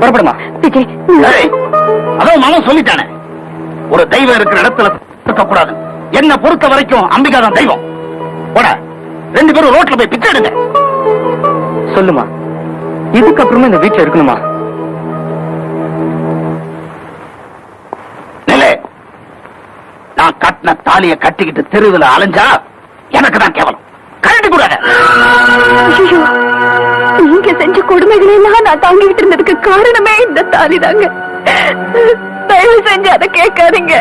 புறப்படுமா? விஜய் அதான் மனம் சொல்லிட்டானே. ஒரு தெய்வம் இருக்கிற இடத்துல இருக்க கூடாது என்ன பொறுத்த வரைக்கும் அம்பிகா தான் தெய்வம். போட ரெண்டு பேரும் ரோட்ல போய் பிச்சை எடுங்க. சொல்லுமா? இதுக்கப்புறமா இந்த வீட்டுல இருக்கணுமா? நான் கட்டின தாலிய கட்டிக்கிட்டு தெருவில் அலைஞ்சா எனக்கு தான் கேவலம். செஞ்ச கொடுமைகளை எல்லாம் நான் தாங்கிட்டு இருந்ததுக்கு காரணமே இந்த தாலி தாங்க தயவு செஞ்சு அதை கேட்காதீங்க.